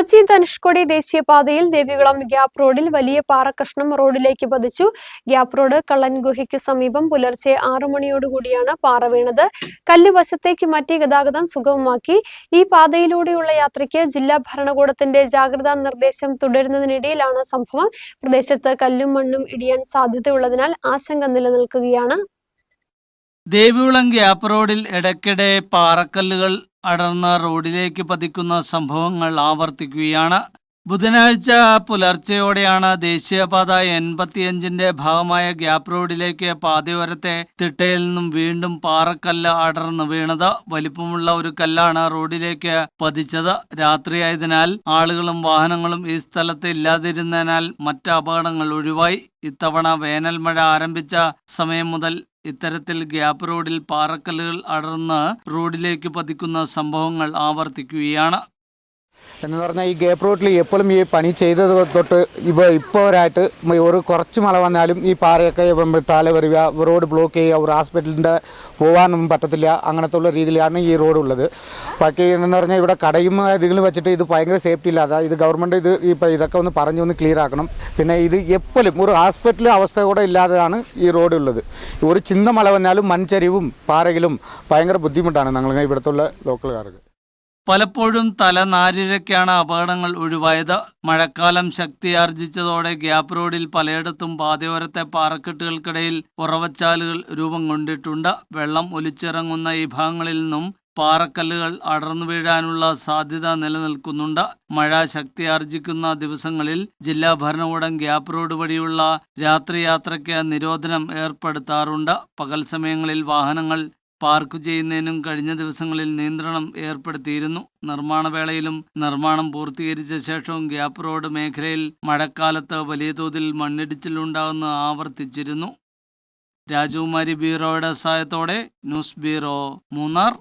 കൊച്ചി ധനുഷ്കോടി ദേശീയപാതയിൽ ദേവികുളം ഗ്യാപ് റോഡിൽ വലിയ പാറ പാറക്കഷ്ണം റോഡിലേക്ക് പതിച്ചു. ഗ്യാപ് റോഡ് കള്ളൻ ഗുഹയ്ക്ക് സമീപം പുലർച്ചെ ആറു മണിയോടുകൂടിയാണ് പാറ വീണത്. കല്ല് വശത്തേക്ക് മാറ്റി ഗതാഗതം സുഗമമാക്കി. ഈ പാതയിലൂടെയുള്ള യാത്രയ്ക്ക് ജില്ലാ ഭരണകൂടത്തിന്റെ ജാഗ്രതാ നിർദ്ദേശം തുടരുന്നതിനിടയിലാണ് സംഭവം. പ്രദേശത്ത് കല്ലും മണ്ണും ഇടിയാൻ സാധ്യതയുള്ളതിനാൽ ആശങ്ക നിലനിൽക്കുകയാണ്. ദേവികുളം ഗ്യാപ്പ് റോഡിൽ ഇടയ്ക്കിടെ പാറക്കല്ലുകൾ അടർന്ന റോഡിലേക്ക് പതിക്കുന്ന സംഭവങ്ങൾ ആവർത്തിക്കുകയാണ്. ബുധനാഴ്ച പുലർച്ചെയോടെയാണ് ദേശീയപാത എൺപത്തിയഞ്ചിന്റെ ഭാഗമായ ഗ്യാപ്പ് റോഡിലേക്ക് പാതയോരത്തെ തിട്ടയിൽ നിന്നും വീണ്ടും പാറക്കല്ല് അടർന്നു വീണത്. വലിപ്പമുള്ള ഒരു കല്ലാണ് റോഡിലേക്ക് പതിച്ചത്. രാത്രിയായതിനാൽ ആളുകളും വാഹനങ്ങളും ഈ സ്ഥലത്ത് ഇല്ലാതിരുന്നതിനാൽ മറ്റ് അപകടങ്ങൾ ഒഴിവായി. ഇത്തവണ വേനൽമഴ ആരംഭിച്ച സമയം മുതൽ ഇത്തരത്തിൽ ഗ്യാപ് റോഡിൽ പാറക്കല്ലുകൾ അടർന്ന് റോഡിലേക്ക് പതിക്കുന്ന സംഭവങ്ങൾ ആവർത്തിക്കുകയാണ്. എന്ന് പറഞ്ഞാൽ ഈ ഗേപ്പ് റോട്ടിൽ എപ്പോഴും ഈ പണി ചെയ്തത് തൊട്ട് ഇവ ഇപ്പോഴായിട്ട് ഒരു കുറച്ച് മല വന്നാലും ഈ പാറയൊക്കെ താല വരിക റോഡ് ബ്ലോക്ക് ചെയ്യുക ഒരു ഹോസ്പിറ്റലിന്റെ പോകാനൊന്നും പറ്റത്തില്ല അങ്ങനത്തെ ഉള്ള രീതിയിലാണ് ഈ റോഡ് ഉള്ളത്. ബാക്കി എന്ന് പറഞ്ഞാൽ ഇവിടെ കടയും ഇതിലും വെച്ചിട്ട് ഇത് ഭയങ്കര സേഫ്റ്റി ഇല്ലാതെ ഇത് ഗവൺമെന്റ് ഇത് ഇപ്പോൾ ഇതൊക്കെ ഒന്ന് പറഞ്ഞു ഒന്ന് ക്ലിയർ ആക്കണം. പിന്നെ ഇത് എപ്പോഴും ഒരു ഹോസ്പിറ്റൽ അവസ്ഥ കൂടെ ഇല്ലാതെയാണ് ഈ റോഡ് ഉള്ളത്. ഒരു ചിന്ന മല വന്നാലും മൺചരിവും പാറയിലും ഭയങ്കര ബുദ്ധിമുട്ടാണ് ഞങ്ങൾ ഇവിടുത്തെ ലോക്കൽകാർക്ക് പലപ്പോഴും തലനാരിഴയ്ക്കാണ് അപകടങ്ങൾ ഒഴിവായത്. മഴക്കാലം ശക്തിയാർജിച്ചതോടെ ഗ്യാപ് റോഡിൽ പലയിടത്തും പാതയോരത്തെ പാറക്കെട്ടുകൾക്കിടയിൽ ഉറവച്ചാലുകൾ രൂപം കൊണ്ടിട്ടുണ്ട്. വെള്ളം ഒലിച്ചിറങ്ങുന്ന ഈ ഭാഗങ്ങളിൽ നിന്നും പാറക്കല്ലുകൾ അടർന്നു വീഴാനുള്ള സാധ്യത നിലനിൽക്കുന്നുണ്ട്. മഴ ശക്തിയാർജിക്കുന്ന ദിവസങ്ങളിൽ ജില്ലാ ഭരണകൂടം ഗ്യാപ് റോഡ് വഴിയുള്ള രാത്രിയാത്രയ്ക്ക് നിരോധനം ഏർപ്പെടുത്താറുണ്ട്. പകൽ സമയങ്ങളിൽ വാഹനങ്ങൾ പാർക്ക് ചെയ്യുന്നതിനും കഴിഞ്ഞ ദിവസങ്ങളിൽ നിയന്ത്രണം ഏർപ്പെടുത്തിയിരുന്നു. നിർമ്മാണവേളയിലും നിർമ്മാണം പൂർത്തീകരിച്ച ശേഷവും ഗ്യാപ്പ് റോഡ് മേഖലയിൽ മഴക്കാലത്ത് വലിയ തോതിൽ മണ്ണിടിച്ചിലുണ്ടാകുന്ന ആവർത്തിച്ചിരുന്നു. രാജകുമാരി ബ്യൂറോയുടെ സഹായത്തോടെ ന്യൂസ് ബ്യൂറോ മൂന്നാർ.